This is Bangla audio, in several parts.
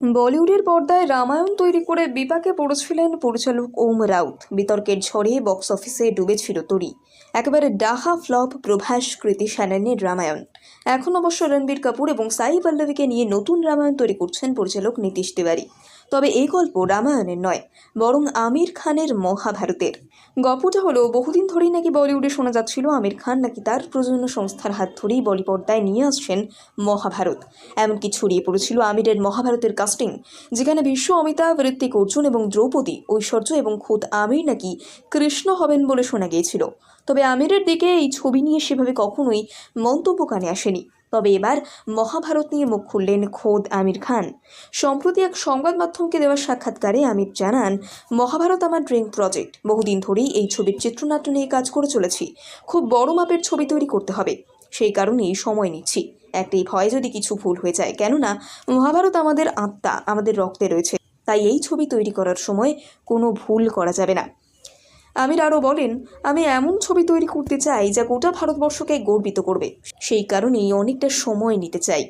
বলিউডের পর্দায় রামায়ণ তৈরি করে বিপাকে পড়েছিলেন পরিচালক ওম রাউত। বিতর্কের ঝড়ে বক্স অফিসে ডুবেছিল তরি। একেবারে ডাহা ফ্লপ প্রভাস, কৃতি শ্যাননের রামায়ণ। এখন অবশ্য রণবীর কাপুর এবং সাই পল্লবীকে নিয়ে নতুন রামায়ণ তৈরি করছেন পরিচালক নীতিশ তিওয়ারি। তবে এই গল্প রামায়ণের নয়, বরং আমির খানের মহাভারতের। গল্পটা হলো, বহুদিন ধরেই নাকি বলিউডে শোনা যাচ্ছিল আমির খান নাকি তার প্রযোজনা সংস্থার হাত ধরেই বলি পর্দায় নিয়ে আসছেন মহাভারত। এমনকি ছড়িয়ে পড়েছিল আমিরের মহাভারতের কাস্টিং, যেখানে বিশ্ব অমিতাভ, ঋত্বিক অর্জুন এবং দ্রৌপদী, ঐশ্বর্য এবং খোদ আমির নাকি কৃষ্ণ হবেন বলে শোনা গিয়েছিল। তবে আমিরের দিকে এই ছবি নিয়ে সেভাবে কখনোই মন্তব্য কানে আসেনি। তবে এবার মহাভারত নিয়ে মুখ খুললেন খোদ আমির খান। সম্প্রতি এক সংবাদ মাধ্যমকে দেওয়া সাক্ষাৎকারে আমির জানান, মহাভারত আমার ড্রিম প্রজেক্ট। বহুদিন ধরেই এই ছবির চিত্রনাট্য নিয়ে কাজ করে চলেছি। খুব বড় মাপের ছবি তৈরি করতে হবে। সেই কারণেই সময় নিচ্ছি। একটাই ভয় যদি কিছু ভুল হয়ে যায়। কেননা, মহাভারত আমাদের আত্মা, আমাদের রক্তে রয়েছে। তাই এই ছবি তৈরি করার সময় কোনো ভুল করা যাবে না। আমির আরও বলেন, আমি এমন ছবি তৈরি করতে চাই যা গোটা ভারতবর্ষকে গর্বিত করবে। সেই কারণেই অনেকটা সময় নিতে চাই।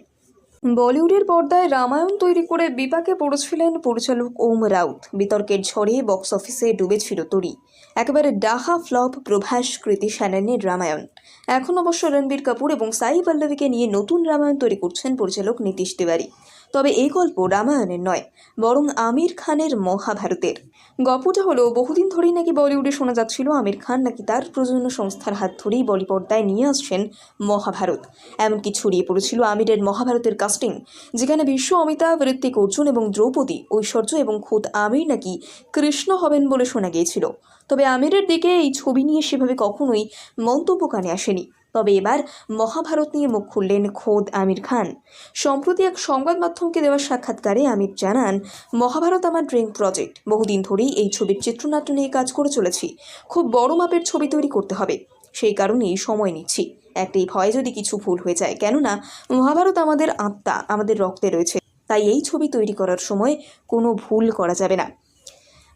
বলিউডের পর্দায় রামায়ণ তৈরি করে বিপাকে পড়েছিলেন পরিচালক ওম রাউত। বিতর্কের ঝড়ে বক্স অফিসে ডুবেছিল তরি। একেবারে ডাহা ফ্লপ প্রভাস, কৃতি শ্যাননের রামায়ণ। এখন অবশ্য রণবীর কাপুর এবং সাই পল্লবীকে নিয়ে নতুন রামায়ণ তৈরি করছেন পরিচালক নীতিশ তিওয়ারি। তবে এই গল্প রামায়ণের নয়, বরং আমির খানের মহাভারতের। গল্পটা হলো, বহুদিন ধরেই নাকি বলিউডে শোনা যাচ্ছিল আমির খান নাকি তার প্রযোজনা সংস্থার হাত ধরেই বলি পর্দায় নিয়ে আসছেন মহাভারত। এমনকি ছড়িয়ে পড়েছিল আমিরের মহাভারতের কাস্টিং যেখানে বিশ্ব অমিতাভ ঋত্বিক অর্জুন এবং দ্রৌপদী, ঐশ্বর্য এবং খোদ আমির নাকি কৃষ্ণ হবেন বলে শোনা গিয়েছিল। তবে আমিরের দিকে এই ছবি নিয়ে সেভাবে কখনোই মন্তব্য কানে আসেনি। তবে এবার মহাভারত নিয়ে মুখ খুললেন খোদ আমির খান। সম্প্রতি এক সংবাদ মাধ্যমকে দেওয়া সাক্ষাৎকারে আমির জানান, মহাভারত আমার ড্রিম প্রজেক্ট। বহুদিন ধরেই এই ছবির চিত্রনাট্য নিয়ে কাজ করে চলেছি। খুব বড় মাপের ছবি তৈরি করতে হবে। সেই কারণেই সময় নিচ্ছি। একটাই ভয় যদি কিছু ভুল হয়ে যায়। কেননা, মহাভারত আমাদের আত্মা, আমাদের রক্তে রয়েছে। তাই এই ছবি তৈরি করার সময় কোনো ভুল করা যাবে না।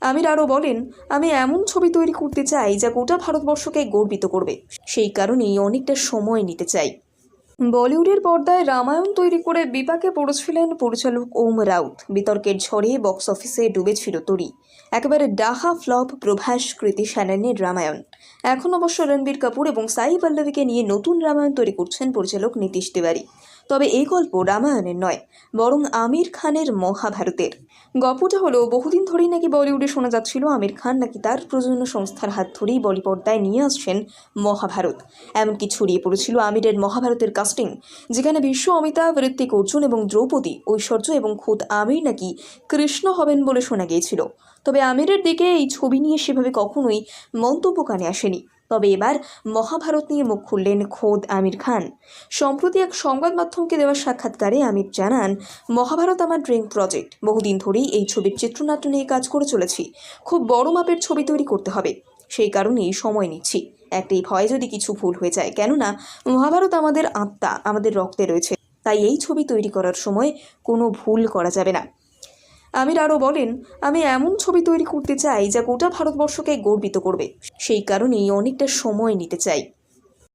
আমির আরও বলেন, আমি এমন ছবি তৈরি করতে চাই যা গোটা ভারতবর্ষকে গর্বিত করবে। সেই কারণেই অনেকটা সময় নিতে চাই। বলিউডের পর্দায় রামায়ণ তৈরি করে বিপাকে পড়েছিলেন পরিচালক ওম রাউত। বিতর্কের ঝড়ে বক্স অফিসে ডুবেছিল তরি। একেবারে ডাহা ফ্লপ প্রভাস, কৃতি শ্যাননের রামায়ণ। এখন অবশ্য রণবীর কাপুর এবং সাই পল্লবীকে নিয়ে নতুন রামায়ণ তৈরি করছেন পরিচালক নীতিশ তিওয়ারি। তবে এই গল্প রামায়ণের নয়, বরং আমির খানের মহাভারতের। গল্পটা হলো, বহুদিন ধরেই নাকি বলিউডে শোনা যাচ্ছিল আমির খান নাকি তার প্রযোজনা সংস্থার হাত ধরেই বলি পর্দায় নিয়ে আসছেন মহাভারত। এমনকি ছড়িয়ে পড়েছিল আমিরের মহাভারতের কাস্টিং যেখানে বিশ্ব অমিতাভ, ঋত্বিক অর্জুন এবং দ্রৌপদী, ঐশ্বর্য এবং খোদ আমির নাকি কৃষ্ণ হবেন বলে শোনা গিয়েছিল। তবে আমিরের দিকে এই ছবি নিয়ে সেভাবে কখনোই মন্তব্য কানে আসেনি। তবে এবার মহাভারত নিয়ে মুখ খুললেন খোদ আমির খান। সম্প্রতি এক সংবাদ মাধ্যমকে দেওয়া সাক্ষাৎকারে আমির জানান, মহাভারত আমার ড্রিম প্রজেক্ট। বহুদিন ধরেই এই ছবির চিত্রনাট্য নিয়ে কাজ করে চলেছি। খুব বড় মাপের ছবি তৈরি করতে হবে। সেই কারণেই সময় নিচ্ছি। একটাই ভয় যদি কিছু ভুল হয়ে যায়। কেননা, মহাভারত আমাদের আত্মা, আমাদের রক্তে রয়েছে। তাই এই ছবি তৈরি করার সময় কোনো ভুল করা যাবে না। আমির আরও বলেন, আমি এমন ছবি তৈরি করতে চাই যা গোটা ভারতবর্ষকে গর্বিত করবে। সেই কারণেই অনেকটা সময় নিতে চাই।